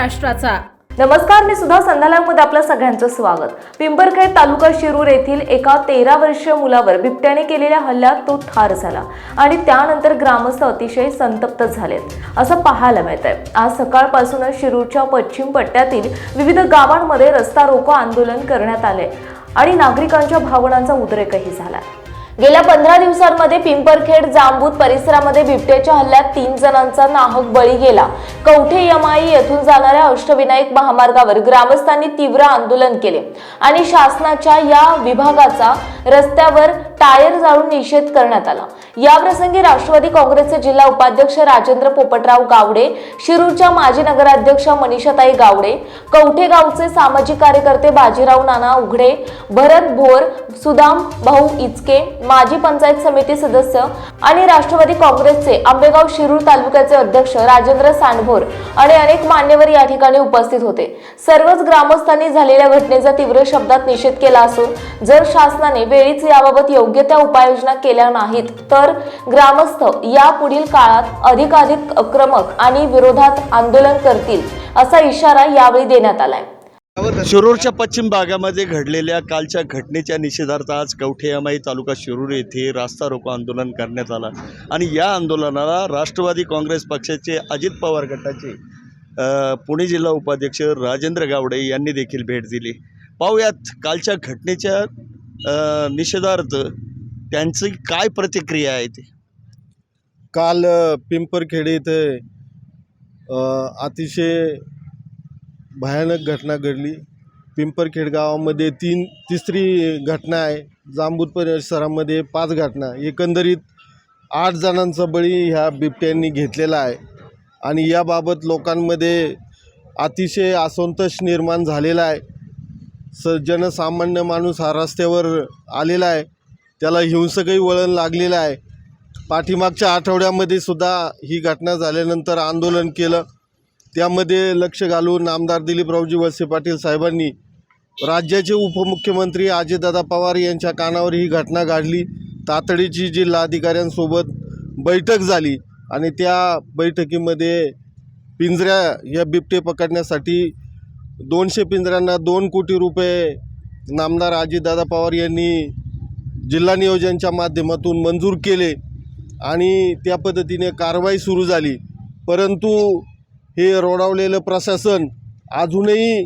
महाराष्ट्राचा. नमस्कार मी सुद्धा संधालयामध्ये आपलं सगळ्यांचं स्वागत. पिंपरखेड तालुका शिरूर येथील एका तेरा वर्षीय मुलावर बिबट्याने केलेल्या हल्ल्यात तो ठार झाला आणि त्यानंतर ग्रामस्थ अतिशय संतप्त झालेत असं पाहायला मिळत आहे आज सकाळपासूनच शिरूरच्या पश्चिम पट्ट्यातील विविध गावांमध्ये रस्ता रोको आंदोलन करण्यात आले आणि नागरिकांच्या भावनांचा उद्रेकही झाला गेल्या पंधरा दिवसांमध्ये पिंपरखेड जांबूत परिसरामध्ये बिबट्याच्या हल्ल्यात तीन जणांचा नाहक बळी गेला. कवठे यमाई येथून जाणाऱ्या अष्टविनायक महामार्गावर ग्रामस्थांनी तीव्र आंदोलन केले आणि शासनाच्या या विभागाचा रस्त्यावर टायर जाळून निषेध करण्यात आला. याप्रसंगी राष्ट्रवादी काँग्रेसचे जिल्हा उपाध्यक्ष राजेंद्र पोपटराव गावडे शिरूरच्या माजी नगराध्यक्षा मनीषाताई गावडे कवठे गावचे सामाजिक कार्यकर्ते बाजीराव नाना उघडे भरत भोर सुदाम भाऊ इचके माजी पंचायत समिती सदस्य आणि राष्ट्रवादी काँग्रेसचे आंबेगाव शिरूर तालुक्याचे अध्यक्ष राजेंद्र सांडभोर आणि अनेक मान्यवर या ठिकाणी उपस्थित होते. सर्वच ग्रामस्थांनी झालेल्या घटनेचा तीव्र शब्दात निषेध केला असून जर शासनाने वेळीच याबाबत योग्य योग्य त्या उपाययोजना केल्या नाहीत. तर ग्रामस्थ यापुढील काळात अधिकाधिक आक्रमक आणि विरोधात आंदोलन करतील असा इशारा यावेळी देण्यात आलाय. शिरूरच्या पश्चिम भागामध्ये घडलेल्या कालच्या घटनेच्या निषेधार्थ आज कवठेयामाई तालुका शिरूर येथे रास्ता रोको आंदोलन करण्यात आला. आणि या आंदोलनाला राष्ट्रवादी काँग्रेस पक्षाचे अजित पवार गटाचे पुणे जिल्हा उपाध्यक्ष राजेंद्र गावडे यांनी देखील भेट दिली. पाहूयात कालच्या घटनेच्या निषेधार्थ त्यांची काय प्रतिक्रिया आहे ते? काल पिंपरखेड इथे अतिशय भयानक घटना घडली. पिंपरखेड गावामध्ये तीन तिसरी घटना आहे. जांबूत परिसरामध्ये पाच घटना. एकंदरीत आठ जणांचा बळी ह्या बिबट्यांनी घेतलेला आहे. आणि याबाबत लोकांमध्ये अतिशय असंतोष निर्माण झालेला आहे. स जनसामान्य माणूस हा रस्त्यावर आलेला आहे. त्याला हिंसकही वळण लागलेलं आहे. पाठीमागच्या आठवड्यामध्ये सुद्धा ही घटना झाल्यानंतर आंदोलन केलं. त्यामध्ये लक्ष घालून आमदार दिलीपरावजी वळसे पाटील साहेबांनी राज्याचे उपमुख्यमंत्री अजितदादा पवार यांच्या कानावर ही घटना घडली. तातडीची जिल्हाधिकाऱ्यांसोबत बैठक झाली आणि त्या बैठकीमध्ये पिंजऱ्या या बिबटे पकडण्यासाठी दोनशे पिंजऱ्यांना दोन कोटी रुपये नामदार अजितदादा पवार यांनी जिल्हा नियोजनच्या माध्यमातून मंजूर केले आणि त्या पद्धतीने कारवाई सुरू झाली. परंतु हे रोडावलेलं प्रशासन अजूनही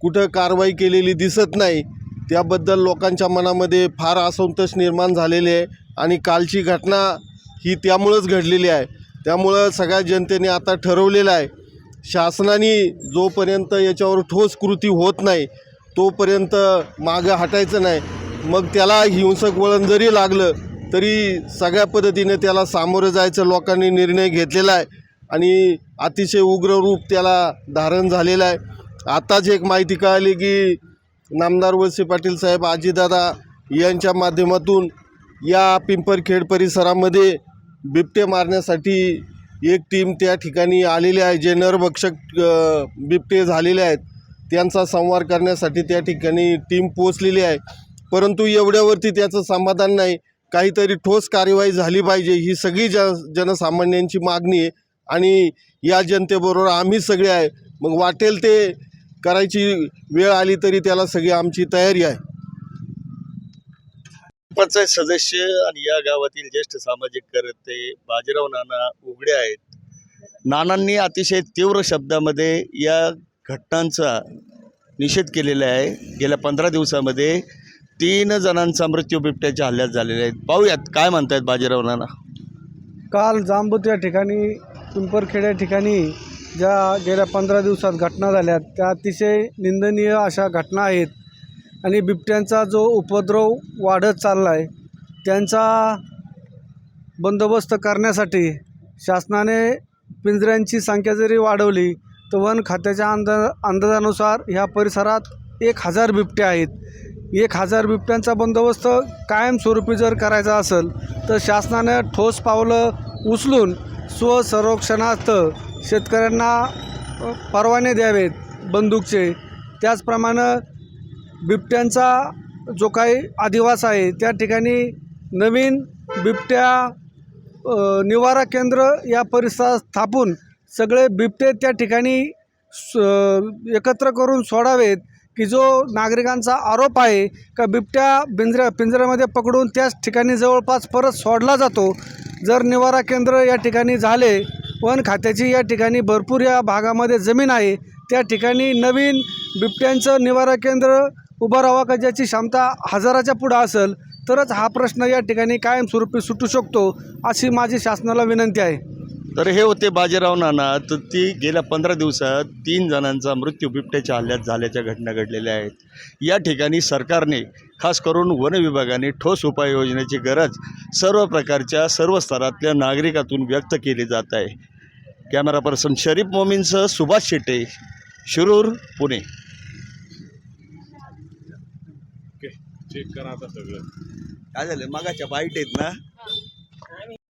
कुठं कारवाई केलेली दिसत नाही. त्याबद्दल लोकांच्या मनामध्ये फार असंतोष निर्माण झालेले आहे आणि कालची घटना ही त्यामुळंच घडलेली आहे. त्यामुळं सगळ्या जनतेने आता ठरवलेलं आहे शासनाने जोपर्यंत याच्यावर ठोस कृती होत नाही तोपर्यंत मागं हटायचं नाही. मग त्याला हिंसक वळण जरी लागलं तरी सगळ्या पद्धतीने त्याला सामोरं जायचं लोकांनी निर्णय घेतलेला आहे. आणि अतिशय उग्र रूप त्याला धारण झालेलं आहे. आताच एक माहिती कळाली की नामदार वळसे पाटील साहेब आजीदादा यांच्या माध्यमातून या पिंपरखेड परिसरामध्ये बिबटे मारण्यासाठी एक टीम त्या ठिकाणी आलेली आहे जे नरभक्षक बिबटे झालेले आहेत त्यांचा संवार करण्यासाठी त्या ठिकाणी टीम पोचलेली आहे. परंतु एवढ्यावरती त्याचं समाधान नाही. काहीतरी ठोस कार्यवाही झाली पाहिजे ही सगळी ज जनसामान्यांची मागणी आहे. आणि या जनतेबरोबर आम्ही सगळे आहे. मग वाटेल ते करायची वेळ आली तरी त्याला सगळी आमची तयारी आहे. पंचायत सदस्य आणि या गावातील ज्येष्ठ सामाजिक कार्यकर्ते बाजीराव नाना उघडे आहेत. नानांनी अतिशय तीव्र शब्दामध्ये या घटनांचा निषेध केलेला आहे. गेल्या पंधरा दिवसामध्ये तीन जणांचा मृत्यू बिबट्याच्या हल्ल्यात झालेला आहे. पाहूयात काय म्हणतायत बाजीराव नाना. काल जांबूत या ठिकाणी पिंपरखेड या ठिकाणी ज्या गेल्या पंधरा दिवसात घटना झाल्या त्या अतिशय निंदनीय अशा घटना आहेत. आणि बिबट्यांचा जो उपद्रव वाढत चालला आहे त्यांचा बंदोबस्त करण्यासाठी शासनाने पिंजऱ्यांची संख्या जरी वाढवली तर वन खात्याच्या अंदा अंदाजानुसार ह्या परिसरात एक हजार बिबटे आहेत. एक हजार बिबट्यांचा बंदोबस्त कायमस्वरूपी जर करायचा असेल तर शासनानं ठोस पावलं उचलून स्वसंरक्षणार्थ शेतकऱ्यांना परवाने द्यावेत बंदूकचे. त्याचप्रमाणे बिबट्यांचा जो काही अधिवास आहे त्या ठिकाणी नवीन बिबट्या निवारा केंद्र या परिसरात स्थापून सगळे बिबटे त्या ठिकाणी स- एकत्र करून सोडावेत की जो नागरिकांचा आरोप आहे का बिबट्या पिंजऱ्या पिंजऱ्यामध्ये पकडून त्याच ठिकाणी जवळपास परत सोडला जातो. जर निवारा केंद्र या ठिकाणी झाले वन खात्याची या ठिकाणी भरपूर या भागामध्ये जमीन आहे त्या ठिकाणी नवीन बिबट्यांचं निवारा केंद्र उभा राहावं का ज्याची क्षमता हजाराच्या पुढं असेल तरच हा प्रश्न या ठिकाणी कायमस्वरूपी सुटू शकतो अशी माझी शासनाला विनंती आहे. तर हे होते बाजीराव नाना. तर ती गेल्या पंधरा दिवसात तीन जणांचा मृत्यू बिबट्याच्या हल्ल्यात झाल्याच्या घटना घडलेल्या आहेत. या ठिकाणी सरकारने खास करून वन विभागाने ठोस उपाययोजनेची गरज सर्व प्रकारच्या सर्व स्तरातल्या नागरिकातून व्यक्त केली जात आहे. कॅमेरा पर्सन शरीफ मोमीनसह सुभाष शेटे शिरूर पुणे. काय झालं? मागाच्या बाईट आहेत ना?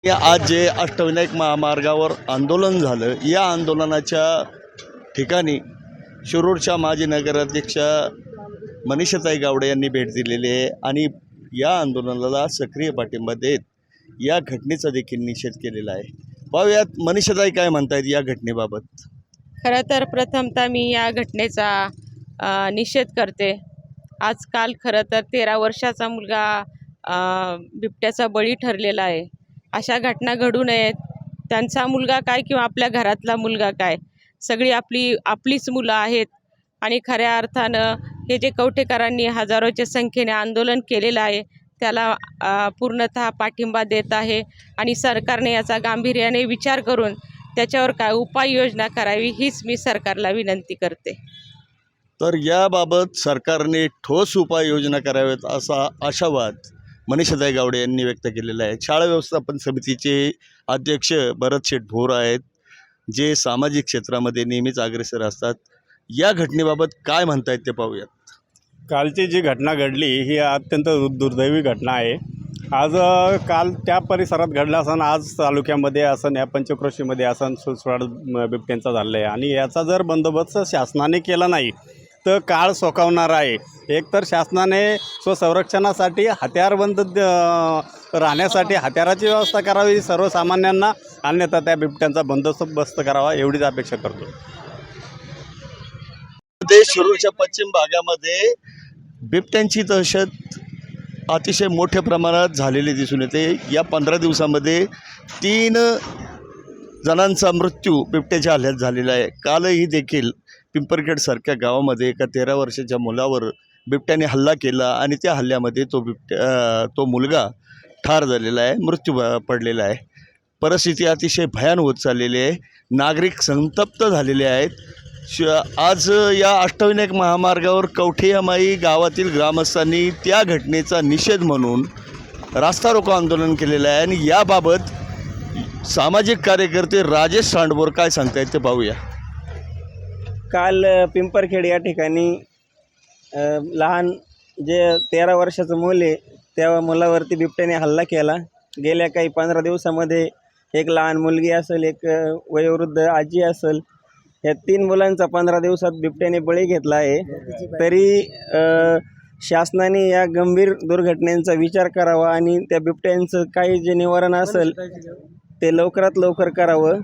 या आज जे अष्टविनायक महामार्गावर आंदोलन झालं या आंदोलनाच्या ठिकाणी शिरूरच्या माजी नगराध्यक्षा मनीषाताई गावडे यांनी भेट दिलेली आहे आणि या आंदोलनाला सक्रिय पाठिंबा देत या घटनेचा देखील निषेध केलेला आहे. पाहूयात मनीषाताई काय म्हणतायत या घटनेबाबत. खरं तर प्रथमतः मी या घटनेचा निषेध करते. आजकाल खरं तर तेरा वर्षाचा मुलगा बिबट्याचा बळी ठरलेला आहे. अशा घटना घडू नयेत. त्यांचा मुलगा काय किंवा आपल्या घरातला मुलगा काय? सगळी आपली आपलीच मुलं आहेत. आणि खऱ्या अर्थानं हे जे कवठेकरांनी हजारोच्या संख्येने आंदोलन केलेलं आहे त्याला पूर्णतः पाठिंबा देत आहे. आणि सरकारने याचा गांभीर्याने विचार करून त्याच्यावर काय उपाययोजना करावी हीच मी सरकारला विनंती करते. तर याबाबत सरकारने ठोस उपाययोजना कराव्यात असा आशावाद मनीषाताई गावडे यांनी व्यक्त केलेला आहे. शाळा व्यवस्थापन समितीचे अध्यक्ष भरत शेठ भोर आहेत जे सामाजिक क्षेत्रामध्ये नेहमीच अग्रेसर असतात. या घटनेबाबत काय म्हणतायत ते पाहूयात. कालची जी घटना घडली ही अत्यंत दुर्दैवी घटना आहे. आज काल त्या परिसरात घडलं असं आज तालुक्यामध्ये असं या पंचक्रोशीमध्ये असं सुसवाड बिबट्यांचा झालेला आहे आणि याचा जर बंदोबस्त शासनाने केला नाही तर काळ सोकावणार आहे. एकतर शासनाने स्वसंरक्षणासाठी हत्यारबंद द- राहण्यासाठी हत्याराची व्यवस्था करावी. सर्वसामान्यांना अन्यथा त्या बिबट्यांचा बंदोबस्त करावा एवढीच अपेक्षा करतो. मध्ये शिरूरच्या पश्चिम भागामध्ये बिबट्यांची दहशत अतिशय मोठ्या प्रमाणात झालेली दिसून येते. या पंधरा दिवसामध्ये तीन जणांचा मृत्यू बिबट्याच्या हल्ल्यात झालेला आहे. कालही देखील पिंपरखेडसारख्या गावामध्ये एका तेरा वर्षाच्या मुलावर बिबट्याने हल्ला केला आणि त्या हल्ल्यामध्ये तो बिबट्या तो मुलगा ठार झालेला आहे मृत्यू पडलेला आहे. परिस्थिती अतिशय भयान होत चाललेली आहे. नागरिक संतप्त झालेले आहेत. श आज या अष्टविनायक महामार्गावर कवठेयामाई गावातील ग्रामस्थांनी त्या घटनेचा निषेध म्हणून रास्ता रोको आंदोलन केलेलं आहे आणि याबाबत सामाजिक कार्यकर्ते राजेश सांडबोर काय सांगतायत ते पाहूया. काल पिंपरखेड या ठिकाणी लहान जे तेरा वर्षाचं मूल आहे त्या मुलावरती बिबट्याने हल्ला केला. गेल्या काही पंधरा दिवसामध्ये एक लहान मुलगी असेल एक वयोवृद्ध आजी असेल या तीन मुलांचा पंधरा दिवसात बिबट्याने बळी घेतला आहे. तरी शासनाने या गंभीर दुर्घटनेचा विचार करावा आणि त्या बिबट्यांचं काही जे निवारण असेल ते लवकरात लवकर करावं.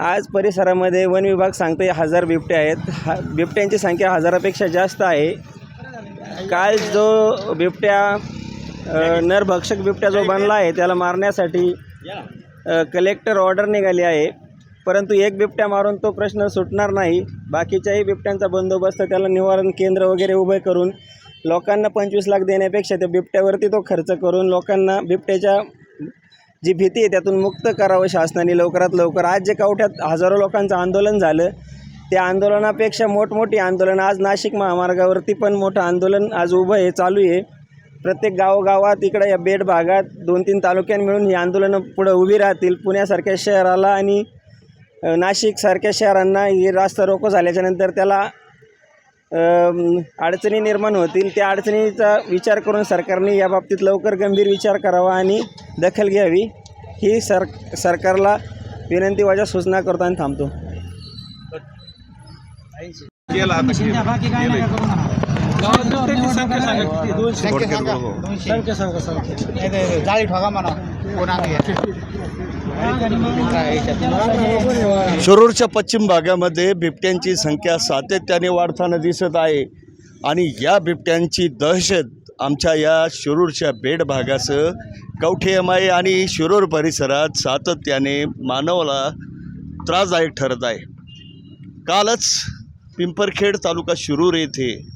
आज परिसरामध्ये वन विभाग सांगते हजार बिबटे आहेत. हा बिबट्यांची संख्या हजारापेक्षा जास्त आहे. काल जो बिबट्या नरभक्षक बिबट्या जो बनला आहे त्याला मारण्यासाठी कलेक्टर ऑर्डर निघाली आहे. परंतु एक बिबट्या मारून तो प्रश्न सुटणार नाही. बाकीच्याही बिबट्यांचा बंदोबस्त त्याला निवारण केंद्र वगैरे उभे करून लोकांना पंचवीस लाख देण्यापेक्षा त्या बिबट्यावरती तो खर्च करून लोकांना बिबट्याच्या जी भीती आहे त्यातून मुक्त करावं शासनाने लवकरात लवकर. आज जे कवठ्यात हजारो लोकांचं आंदोलन झालं त्या आंदोलनापेक्षा मोठमोठी आंदोलन आज नाशिक महामार्गावरती पण मोठं आंदोलन आज उभं आहे चालू आहे. प्रत्येक गावोगावात इकडं या बेड भागात दोन तीन तालुक्यां मिळून ही आंदोलनं पुढं उभी राहतील. पुण्यासारख्या शहराला आणि नाशिकसारख्या शहरांना ही रास्ता रोको झाल्याच्यानंतर त्याला अडचणी निर्माण होतील. त्या अडचणीचा विचार करून सरकारने याबाबतीत लवकर गंभीर विचार करावा आणि दखल घ्यावी. ही सर सरकारला विनंती वाजा सूचना करतो आणि थांबतो ठोका म्हणा. कोण आहे शिरूरच्या पश्चिम भागामध्ये बिबट्यांची संख्या सातत्याने वाढताना दिसत आहे. आणि या बिबट्यांची दहशत आमच्या या शिरूरच्या बेड भागासह कवठेमाई आणि शिरूर परिसरात सातत्याने मानवाला त्रासदायक ठरत आहे. कालच पिंपरखेड तालुका शिरूर येथे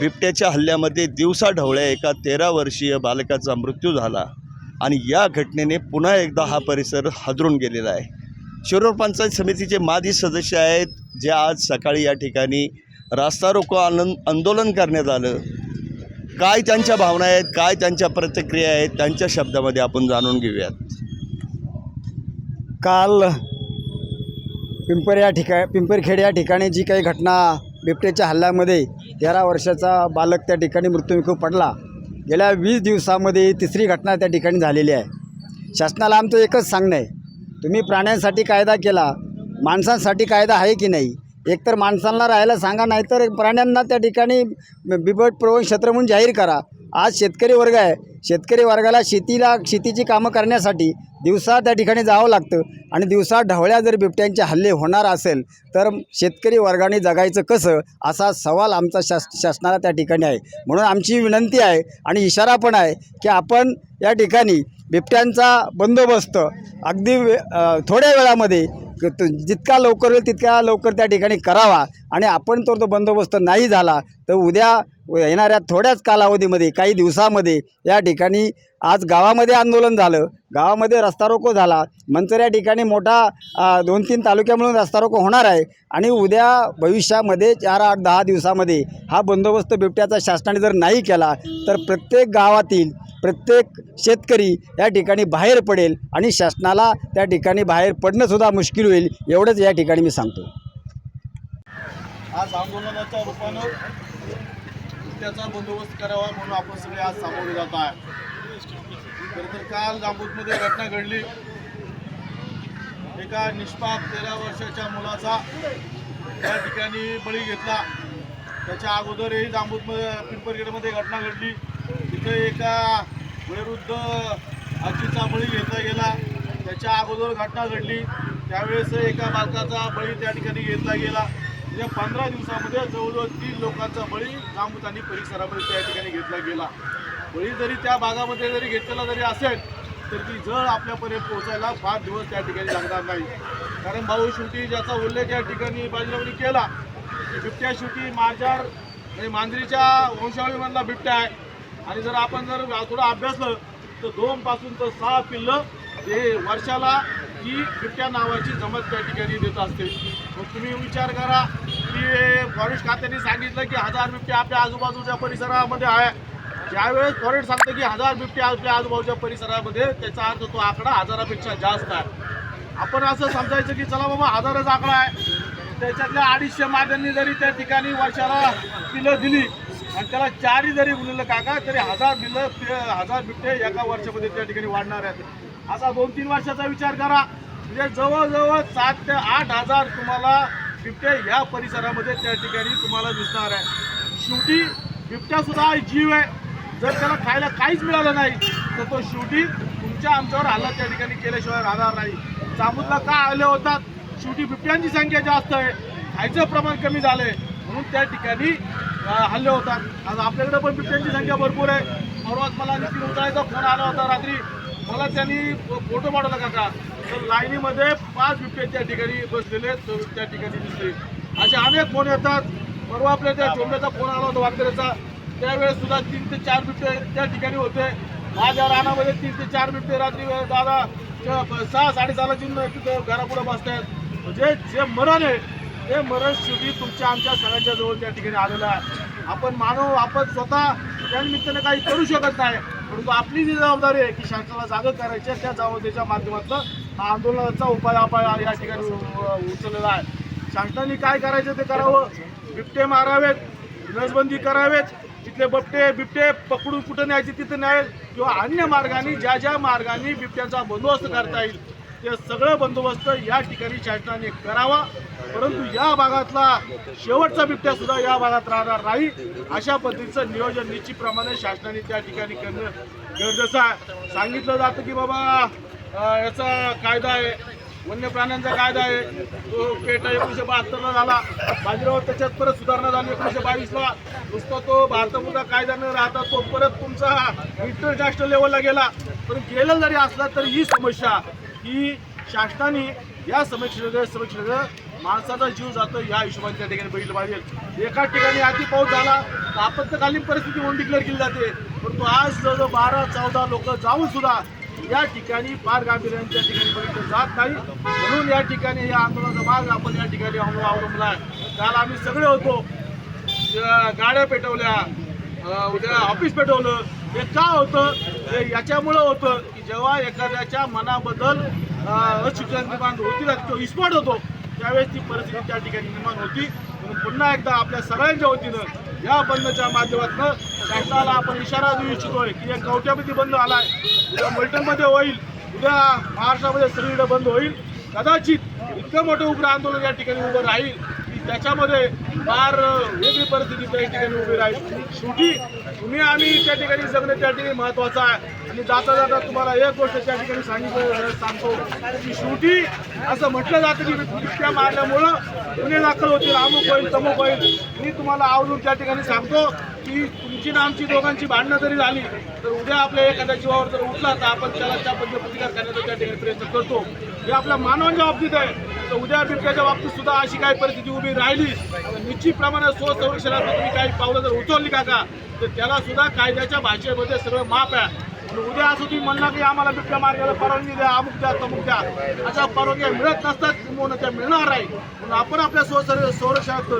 बिबट्याच्या हल्ल्यामध्ये दिवसा ढवळ्या एका तेरा वर्षीय बालकाचा मृत्यू झाला. आणि या घटनेने पुन्हा एकदा हा परिसर हादरून गेलेला आहे. शिरूर पंचायत समितीचे माजी सदस्य आहेत जे आज सकाळी या ठिकाणी रास्ता रोको आनंद आंदोलन करण्यात आलं. काय त्यांच्या भावना आहेत काय त्यांच्या प्रतिक्रिया आहेत त्यांच्या शब्दामध्ये आपण जाणून घेऊयात. काल पिंपर या ठिका पिंपरखेड या ठिकाणी जी काही घटना बिबट्याच्या हल्ल्यामध्ये तेरा वर्षाचा बालक त्या ठिकाणी मृत्युमुखी पडला. गेल्या वीस दिवसामध्ये तिसरी घटना त्या ठिकाणी झालेली आहे. शासनाला आमचं एकच सांगणं आहे. तुम्ही प्राण्यांसाठी कायदा केला माणसांसाठी कायदा आहे की नाही? एकतर माणसांना राहायला सांगा नाहीतर प्राण्यांना त्या ठिकाणी बिबट प्रवण क्षेत्र म्हणून जाहीर करा. आज शेतकरी वर्ग आहे. शेतकरी वर्गाला शेतीला शेतीची कामं करण्यासाठी दिवसा त्या ठिकाणी जावं लागतं. आणि दिवसा ढवळ्या जर बिबट्यांचे हल्ले होणार असेल तर शेतकरी वर्गाने जगायचं कसं असा सवाल आमचा शास शासनाला त्या ठिकाणी आहे. म्हणून आमची विनंती आहे आणि इशारा पण आहे की आपण या ठिकाणी बिबट्यांचा बंदोबस्त अगदी वे थोड्या वेळामध्ये जितका लवकर होईल तितक्या लवकर त्या ठिकाणी करावा. आणि आपण तर तो बंदोबस्त नाही झाला तर उद्या येणाऱ्या थोड्याच कालावधीमध्ये काही दिवसामध्ये या ठिकाणी आज गावामध्ये आंदोलन झालं. गावामध्ये रस्ता रोको झाला. मंचर या ठिकाणी मोठा दोन तीन तालुक्या मिळून रस्ता रोको होणार आहे. आणि उद्या भविष्यामध्ये चार आठ दहा दिवसामध्ये हा बंदोबस्त बिबट्याचा शासनाने जर नाही केला तर प्रत्येक गावातील प्रत्येक शेतकरी या ठिकाणी बाहेर पडेल आणि शासनाला त्या ठिकाणी बाहेर पडणंसुद्धा मुश्किल होईल एवढंच या ठिकाणी मी सांगतो. आज आंदोलनाच्या रूपानं त्याचा बंदोबस्त करावा म्हणून आपण सगळे आज सामोरे जात आहे. खरं तर काल जांबूतमध्ये घटना घडली. एका निष्पाप तेरा वर्षाच्या मुलाचा त्या ठिकाणी बळी घेतला. त्याच्या अगोदरही जांबूतमध्ये पिंपरगेडमध्ये घटना घडली. इथं एका वैरुद्ध आजीचा बळी घेतला गेला. त्याच्या अगोदर घटना घडली. त्यावेळेस एका बालकाचा बळी त्या ठिकाणी घेतला गेला. म्हणजे पंधरा दिवसामध्ये जवळजवळ तीन लोकांचा बळी जांबूत आणि परिसरामध्ये त्या ठिकाणी घेतला गेला. बळी जरी त्या भागामध्ये जरी घेतलेला जरी असेल तर ती जळ आपल्यापर्यंत पोहोचायला फार दिवस त्या ठिकाणी लागणार नाही. कारण भाऊ शेवटी ज्याचा उल्लेख या ठिकाणी बाजीरावनी केला बिबट्या शेवटी माझ्या म्हणजे मांजरीच्या वंशावळीमधला बिबट्या आहे. आणि जर आपण जर थोडं अभ्यासलं तर दोन पासून तर सहा पिल्लं हे वर्षाला ही बिबट्या नावाची जमत त्या ठिकाणी देत असते. मग तुम्ही विचार करा की फॉरेस्ट खात्याने सांगितलं की हजार बिबट्या आपल्या आजूबाजूच्या परिसरामध्ये आहे. ज्यावेळेस फॉरेस्ट सांगतं की हजार बिबट्या आपल्या आजूबाजूच्या परिसरामध्ये त्याचा अर्थ तो आकडा हजारापेक्षा जास्त आहे. आपण असं समजायचं की चला बाबा हजारच आकडा आहे. त्याच्यातल्या अडीचशे माद्यांनी जरी त्या ठिकाणी वर्षाला पिलं दिली आणि त्याला चारही जरी गुणलं काका तरी हजार बिलं हजार बिबटे एका वर्षामध्ये त्या ठिकाणी वाढणार आहेत. असा दोन तीन वर्षाचा विचार करा. म्हणजे जवळजवळ सात ते आठ हजार तुम्हाला बिबटे ह्या परिसरामध्ये त्या ठिकाणी तुम्हाला दिसणार आहे शेवटी बिबट्यासुद्धा जीव आहे. जर त्याला खायला काहीच मिळालं नाही तर तो शेवटी तुमच्या आमच्यावर हल्ला त्या ठिकाणी केल्याशिवाय राहणार नाही. जांबूतला का आले होतात? शेवटी बिबट्यांची संख्या जास्त आहे. खायचं प्रमाण कमी झालं आहे म्हणून त्या ठिकाणी हल्ले होतात. आज आपल्याकडे पण बिबट्यांची संख्या भरपूर आहे. परवाच मला नितीन उतरायचा फोन आला होता रात्री. मला त्यांनी फोटो पाठवला काका तर लाईनीमध्ये पाच बिबटे त्या ठिकाणी बसलेले त्या ठिकाणी दिसले असे अनेक फोन येतात. परवा आपल्या त्या चोंब्याचा फोन आला होता वाकडेचा त्यावेळेस सुद्धा तीन ते चार बिबटे त्या ठिकाणी होते. माझ्या रानामध्ये तीन ते चार बिबटे रात्री दादा सहा साडेसहाला जिन तिथं घरापुढं बसतात म्हणजे जे मरण आहे हे मरण शेवटी तुमच्या आमच्या सगळ्यांच्या जवळ त्या ठिकाणी आलेलं आहे. आपण मानव आपण स्वतः त्या निमित्तानं काही करू शकत नाही. परंतु आपली जी जबाबदारी आहे की शासनाला जागं करायची आहे, त्या जबाबदारीच्या माध्यमातून हा आंदोलनाचा उपाय आपण या ठिकाणी उचललेला आहे. शासनाने काय करायचं ते करावं. बिबटे मारावेत नसबंदी करावेत. तिथले बबटे बिबटे पकडून कुठं न्यायचे तिथं न्याय किंवा अन्य मार्गाने ज्या ज्या मार्गाने बिबट्याचा बंदोबस्त करता येईल ते सगळं बंदोबस्त या ठिकाणी शासनाने करावा. परंतु या भागातला शेवटचा बिबट्या सुद्धा या भागात राहणार नाही. अशा पद्धतीचं नियोजन निश्चितप्रमाणे शासनाने त्या ठिकाणी करणं गरजेचं आहे. सांगितलं जातं की बाबा याचा कायदा आहे. वन्य प्राण्यांचा कायदा आहे. तो पेटा एकोणीशे बहात्तरला झाला. बाजीराव त्याच्यात परत सुधारणा झाली एकोणीशे बावीसला. नुसता तो भारतापुरता कायदा न राहता तो परत तुमचा इंटरनॅशनल लेवलला गेला. पण गेला जरी असला तरी ही समस्या की शासनाने या समस्येकडे समस्येकडे माणसाचा जीव जातो या हिशोबाने त्या ठिकाणी बघितलं पाहिजे. एका ठिकाणी अति पाऊस झाला तर आपत्कालीन परिस्थिती म्हणून डिक्लेअर केली जाते. परंतु आज जवळजवळ बारा चौदा लोक जाऊन सुद्धा या ठिकाणी फार गांभीर्याने त्या ठिकाणी बघितलं जात नाही. म्हणून या ठिकाणी या आंदोलनाचा भाग आपण या ठिकाणी अवलंबला आहे. काल आम्ही सगळे होतो. गाड्या पेटवल्या उद्या ऑफिस पेटवलं. हे का होतं? हे याच्यामुळं होतं. जेव्हा एखाद्याच्या मनाबद्दल अशिक्षण निर्माण होती ना, तो विस्फोट होतो त्यावेळेस ती परिस्थिती त्या ठिकाणी निर्माण होती. म्हणून पुन्हा एकदा आपल्या सगळ्यांच्या वतीनं या बंदच्या माध्यमातून शासनाला आपण इशारा देऊ इच्छितोय की एक कवट्यामध्ये बंद आलाय. उद्या मल्टनमध्ये होईल उद्या महाराष्ट्रामध्ये सगळीकडे बंद होईल. कदाचित इतकं मोठं उग्र आंदोलन या ठिकाणी उभं राहील की त्याच्यामध्ये फार वेगळी परिस्थिती त्या ठिकाणी उभी राहील. शेवटी तुम्ही आम्ही त्या ठिकाणी जगणं त्या ठिकाणी महत्त्वाचं आहे. आणि जाता जाता तुम्हाला एक गोष्ट त्या ठिकाणी सांगितलं सांगतो. की शेवटी असं म्हटलं जातं की बिबट्या मारल्यामुळं गुन्हे दाखल होतील अमुक होईल तमुक होईल. मी तुम्हाला आवडून त्या ठिकाणी सांगतो की तुमची ना आमची दोघांची भांडणं जरी झाली तर उद्या आपल्या एखाद्या जीवावर जर उठला तर आपण त्याला त्या पद्धतीने प्रतिकार करण्याचा त्या ठिकाणी प्रयत्न करतो. हे आपल्या मानवांच्या बाबतीत आहे. तर उद्या बिबट्याच्या बाबतीत सुद्धा अशी काही परिस्थिती उभी राहिली तर निश्चितप्रमाणे स्वसंरक्षणात तुम्ही काही पावलं जर उचलली का का तर त्याला सुद्धा कायद्याच्या भाषेमध्ये सगळं माप आहे. उद्या असं तुम्ही म्हणणार की आम्हाला बिबट्या मार्गाला परवानगी द्या अमुक द्या तमुक द्या. अशा परवानग्या मिळत नसतात किंवा त्या मिळणार नाही. म्हणून आपण आपल्या स्वसर संरक्षणात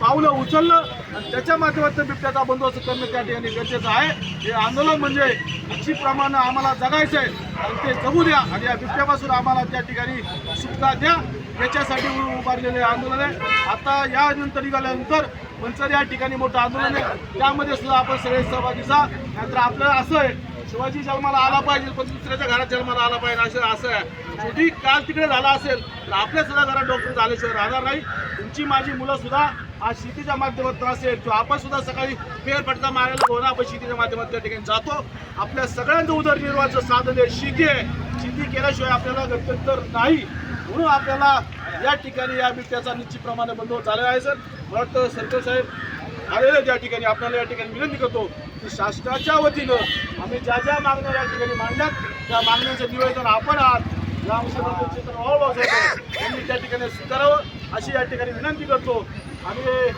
पावलं उचललं आणि त्याच्या माध्यमातून बिबट्याचा बंदोबस्त करणं त्या ठिकाणी गरजेचं आहे. हे आंदोलन म्हणजे निश्चितप्रमाणे आम्हाला जगायचं आहे. आणि ते जगू द्या आणि या बिबट्यापासून आम्हाला त्या ठिकाणी सुटका द्या. याच्यासाठी उभारलेले आंदोलन आहे. आता यानंतर निघाल्यानंतर पंचर या ठिकाणी मोठं आंदोलन आहे. त्यामध्ये सुद्धा आपण सगळे सहभागी जा. नाहीतर आपलं असं आहे शिवाजी जन्माला आला पाहिजे पण दुसऱ्याच्या घरात जन्माला आला पाहिजे असं असं आहे. शेवटी काल तिकडे झाला असेल तर आपल्या सुद्धा घरात डॉक्टर झाल्याशिवाय राहणार नाही. तुमची माझी मुलं सुद्धा आज शेतीच्या माध्यमातून असेल किंवा आपण सुद्धा सकाळी फेरफटका मारायला होणार आपण शेतीच्या माध्यमातून त्या ठिकाणी जातो. आपल्या सगळ्यांचं उदरनिर्वाहाचं साधन आहे. शेती आहे. शेती केल्याशिवाय आपल्याला गत्यंतर नाही. म्हणून आपल्याला या ठिकाणी या बिबट्याचा निश्चितप्रमाणे बंदोबस्त झालेला आहे सर. मला वाटतं सरकार साहेब आलेले त्या ठिकाणी आपल्याला या ठिकाणी विनंती करतो की शासनाच्या वतीनं आम्ही ज्या ज्या मागण्या या ठिकाणी मांडल्यात त्या मागण्यांचं निवेदन आपण आहात ग्रामसेवक चित्र साहेब यांनी त्या ठिकाणी स्वीकारावं अशी या ठिकाणी विनंती करतो. आणि.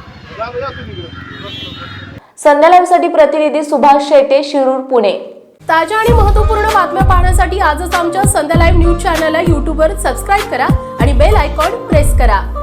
संध्या लाईव्हसाठी प्रतिनिधी सुभाष शेटे शिरूर पुणे. ताज्या आणि महत्त्वपूर्ण बातम्या पाहण्यासाठी आजच आमच्या संध्या लाईव्ह न्यूज चॅनलला यूट्यूबवर सबस्क्राईब करा आणि बेल आयकॉन प्रेस करा.